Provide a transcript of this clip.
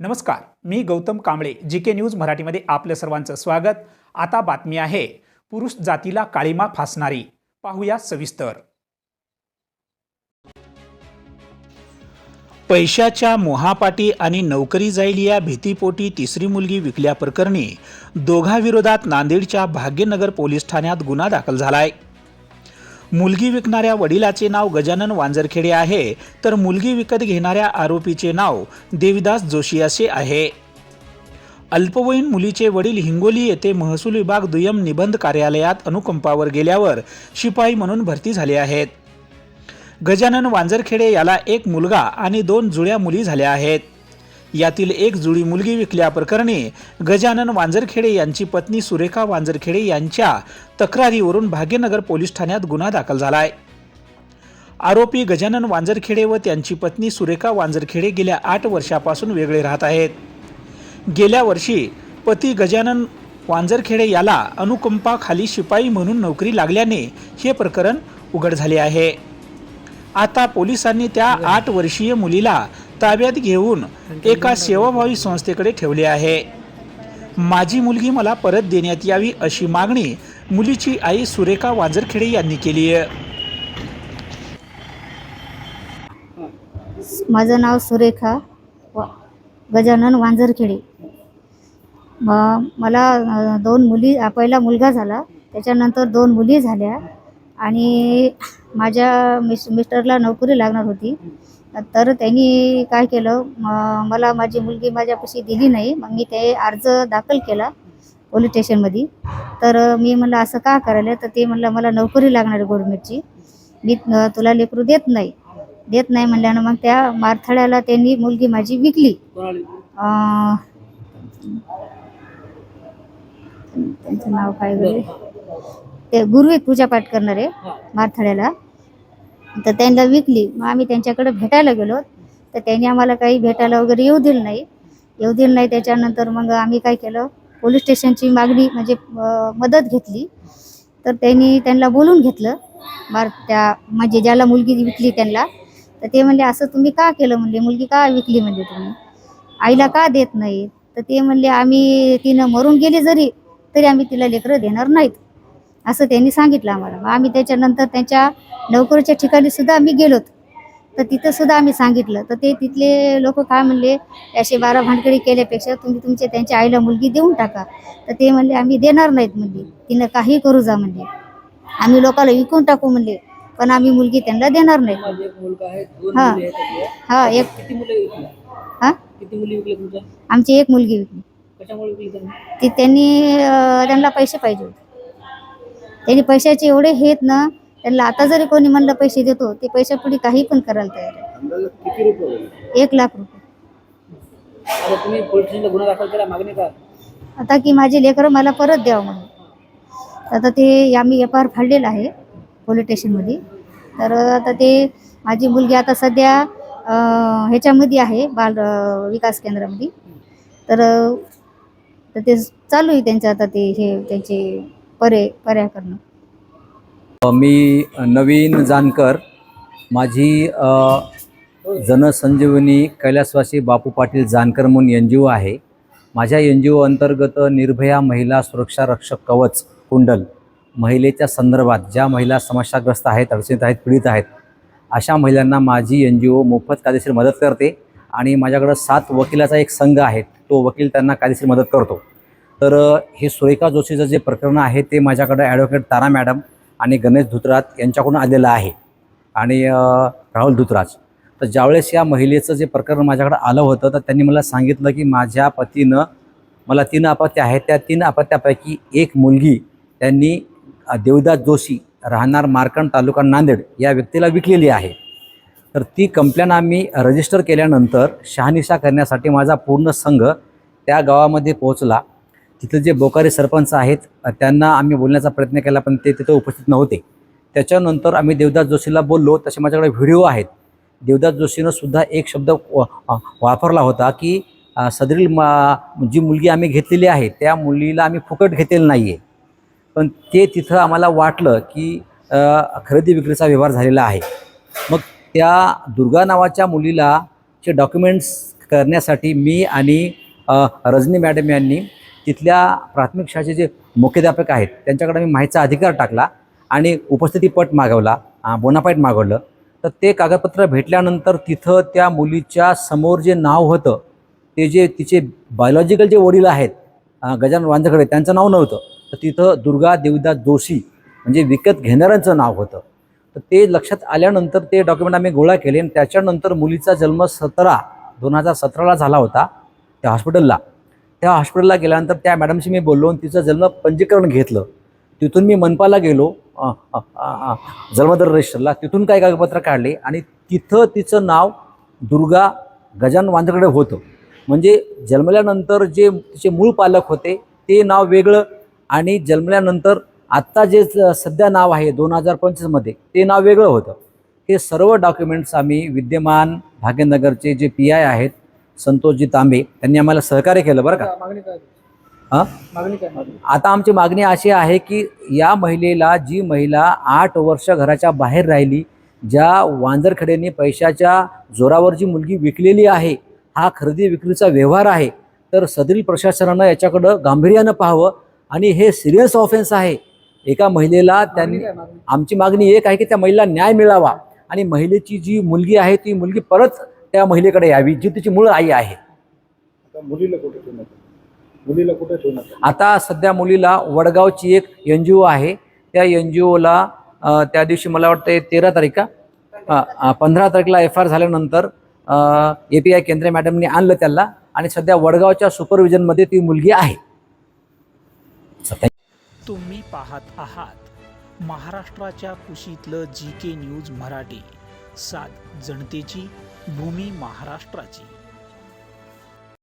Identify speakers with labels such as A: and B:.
A: नमस्कार मी Gautam Kamble G K news मराठीमध्ये आपलं सर्वांचं स्वागत. आता बातमी आहे पुरुष जातीला काळीमा फासणारी. पाहूया सविस्तर. पैशाच्या मोहापाटी आणि नोकरी जाईल या भीतीपोटी तिसरी मुलगी विकल्याप्रकरणी दोघांविरोधात नांदेडच्या भाग्यनगर पोलीस ठाण्यात गुन्हा दाखल झालाय. मुलगी विकणाऱ्या वडिलाचे नाव गजानन वांजरखेडे आहे तर मुलगी विकत घेणाऱ्या आरोपीचे नाव देविदास जोशी असे आहे. अल्पवयीन मुलीचे वडील हिंगोली येथे महसूल विभाग दुय्यम निबंध कार्यालयात अनुकंपावर गेल्यावर शिपाई म्हणून भरती झाले आहेत. गजानन वांजरखेडे याला एक मुलगा आणि दोन जुळ्या मुली झाल्या आहेत. यातील एक जुळी मुलगी विकल्याप्रकरणी गजानन वांजरखेडे यांची पत्नी सुरेखा वांजरखेडे यांच्या तक्रारीवरून भाग्यनगर पोलीस ठाण्यात गुन्हा दाखल झालाय. आरोपी गजानन वांजरखेडे व त्यांची पत्नी सुरेखा वांजरखेडे गेल्या आठ वर्षापासून वेगळे राहत आहेत. गेल्या वर्षी पती गजानन वांजरखेडे याला अनुकंपाखाली शिपाई म्हणून नोकरी लागल्याने हे प्रकरण उघड झाले आहे. आता पोलिसांनी त्या आठ वर्षीय मुलीला ताब्यात घेऊन एका सेवाभावी संस्थेकडे ठेवले आहे. माझी मुलगी मला परत देण्यात यावी अशी मागणी मुलीची आई सुरेखा वांजरखेडे यांनी केली आहे.
B: माझं नाव सुरेखा वा गजानन वांजरखेडे मला दोन मुली पहिला मुलगा झाला त्याच्यानंतर दोन मुली झाल्या आणि माझ्या मिस मिस्टरला नोकरी लागणार होती. तर त्यांनी काय केलं मला माझी मुलगी माझ्यापाशी दिली नाही मग मी ते अर्ज दाखल केला पोलीस स्टेशनमध्ये. तर मी म्हणलं असं का करायला? तर ते म्हणलं मला नोकरी लागणार आहे गव्हर्नमेंटची मी तुला लेकरू देत नाही. देत नाही म्हणल्यानं मग त्या मारथड्याला त्यांनी मुलगी माझी विकली. अं, त्यांचं नाव काय बरे? ते पूजा पाठ करणारे मारथड्याला तर त्यांना विकली. मग आम्ही त्यांच्याकडे भेटायला गेलो. तर त्यांनी आम्हाला काही भेटायला वगैरे येऊ दिलं नाही. येऊ दिलं नाही. त्याच्यानंतर मग आम्ही काय केलं? पोलीस स्टेशनची मागणी म्हणजे मदत घेतली. तर त्यांनी त्यांना बोलून घेतलं. बार त्या म्हणजे ज्याला मुलगी विकली त्यांना तर ते म्हणले असं तुम्ही का केलं? म्हणले मुलगी का विकली? म्हणजे तुम्ही. आईला का देत नाही? तर ते म्हणले आम्ही तिनं मरून गेली जरी तरी आम्ही तिला लेकरं देणार नाहीत. असं त्यांनी सांगितलं आम्हाला. मग आम्ही त्याच्यानंतर त्यांच्या नोकरीच्या ठिकाणी सुद्धा आम्ही गेलोत. तर तिथं सुद्धा आम्ही सांगितलं. तर ते तिथले लोक काय म्हणले असे बारा भानगडी केल्यापेक्षा तुम्ही तुमच्या त्यांच्या आईला मुलगी देऊन टाका. तर ते म्हणले आम्ही देणार नाहीत म्हणले. तिनं काही करू जा म्हणले. आम्ही लोकांना विकून टाकू म्हणले. पण आम्ही मुलगी त्यांना देणार नाही. हा. हा. एक हा? आमची एक मुलगी विकली. ती त्यांनी त्यांना पैसे पाहिजे होते. त्यांनी पैशाचे एवढे हे आहेत ना त्यांना आता जरी कोणी म्हणलं पैसे देतो ते पैशापुढे काही पण करायला तयार आहे. एक लाख रुपये.
C: आता का?
B: माझे लेकरं मला परत द्यावं म्हणून. आता ते आम्ही एफ आर फाडलेलं आहे पोलीस स्टेशनमध्ये. तर आता ते माझी मुलगी आता सध्या ह्याच्यामध्ये आहे बाल विकास केंद्रामध्ये. तर ते चालू आहे त्यांचं आता ते हे त्यांचे पर्याय पर्याय करणं.
D: मी नवीन जानकर माझी जनसंजीवनी कैलासवासी बापू पाटील जानकर म्हणून एन जी ओ आहे. माझ्या एन जी ओ अंतर्गत निर्भया महिला सुरक्षा रक्षक कवच कुंडल महिलेच्या संदर्भात ज्या महिला समस्याग्रस्त आहेत अडचणीत आहेत पीडित आहेत अशा महिलांना माझी एन जी ओ मोफत कायदेशीर मदत करते आणि माझ्याकडं सात वकिलाचा एक संघ आहे तो वकील त्यांना कायदेशीर मदत करतो. तर हे सुरेखा जोशीचं जे प्रकरण आहे ते माझ्याकडं ॲडव्होकेट तारा मॅडम आणि गणेश धुतरात यांच्याकडून आलेलं आहे. आणि राहुल धुतराज. तर ज्यावेळेस या महिलेचं जे प्रकरण माझ्याकडे आलं होतं तर त्यांनी मला सांगितलं की माझ्या पतीनं मला तीन अपत्य आहेत. त्या तीन अपत्यापैकी एक मुलगी त्यांनी देवदास जोशी राहणार मार्कंड तालुका नांदेड या व्यक्तीला विकलेली आहे. तर ती कंप्लेंट आम्ही रजिस्टर केल्यानंतर शहानिशा करण्यासाठी माझा पूर्ण संघ त्या गावामध्ये पोहोचला. तिथं जे बोकारे सरपंच आहेत त्यांना आम्ही बोलण्याचा प्रयत्न केला पण ते तिथं उपस्थित नव्हते. त्याच्यानंतर आम्ही देवदास जोशीला बोललो तसे माझ्याकडे व्हिडिओ आहेत. देवदास जोशीनं सुद्धा एक शब्द वापरला होता की सदरील मा जी मुलगी आम्ही घेतलेली आहे त्या मुलीला आम्ही फुकट घेतलेलं नाही आहे पण ते तिथं आम्हाला वाटलं की खरेदी विक्रीचा व्यवहार झालेला आहे. मग त्या दुर्गा नावाच्या मुलीला चे डॉक्युमेंट्स करण्यासाठी मी आणि रजनी मॅडम यांनी तिथल्या प्राथमिक शाळेचे जे मुख्याध्यापक आहेत त्यांच्याकडे मी माहितीचा अधिकार टाकला आणि उपस्थितीपट मागवला बोनापाईट मागवलं. तर ते कागदपत्र भेटल्यानंतर तिथं त्या मुलीच्या समोर जे नाव होतं ते जे तिचे बायोलॉजिकल जे वडील आहेत गजानन वांजकडे त्यांचं नाव नव्हतं. तर तिथं दुर्गा देवदास जोशी म्हणजे विकत घेणाऱ्यांचं नाव होतं. तर ते लक्षात आल्यानंतर ते डॉक्युमेंट आम्ही गोळा केले आणि त्याच्यानंतर मुलीचा जन्म सतरा दोन हजार सतराला झाला होता त्या हॉस्पिटलला त्या हॉस्पिटलला गेल्यानंतर त्या मॅडमशी मी बोललो आणि तिचं जन्म पंजीकरण घेतलं. तिथून मी मनपाला गेलो. जन्मदर रजिस्टरला तिथून काही कागदपत्र काढले आणि तिथं तिचं नाव दुर्गा गजानन वांजकडे होतं. म्हणजे जन्मल्यानंतर जे तिचे मूळ पालक होते ते नाव वेगळं आणि जन्मल्यानंतर आत्ता जे स- सध्या नाव आहे दोन हजार पंचवीसमध्ये ते नाव वेगळं होतं. हे सर्व डॉक्युमेंट्स आम्ही विद्यमान भाग्यनगरचे जे पी आय आहेत संतोषजी तांबे त्यांनी आम्हाला सहकार्य केलं बरं का?
C: मागणी काय
D: हां?
C: मागणी काय मागणी
D: आता आमची मागणी अशी आहे की या महिलेला जी महिला आठ वर्ष घराच्या बाहेर राहिली ज्या वांजरखेडेने पैशाच्या जोरावर जी मुलगी विकलेली आहे हा खरेदी विक्रीचा व्यवहार आहे तर सदरील प्रशासनानं याच्याकडं गांभीर्यानं पाहावं आणि हे सिरियस ऑफेन्स आहे. एका महिलेला त्यांनी आमची मागणी एक आहे की त्या महिलेला न्याय मिळावा आणि महिलेची जी मुलगी आहे ती मुलगी परत त्या महिलेकडे यावी जी तिची मूळ आई आहे.
E: आता मुलीला कुठे ठेवण्यात आलं? मुलीला कुठे ठेवण्यात आलं?
D: आता सध्या मुलीला वडगावची एक एन जी ओ आहे. त्या एन जी ओला त्या दिवशी मला वाटतं तेरा तारीख का पंधरा तारखेला एफ आर झाल्यानंतर ए पी आय केंद्रे मॅडमनी आणलं त्याला आणि सध्या वडगावच्या सुपरविजनमध्ये ती मुलगी आहे. सध्या
A: तुम्ही पाहत आहात महाराष्ट्राच्या कुशीतलं जी के न्यूज मराठी. सात जनतेची भूमी महाराष्ट्राची.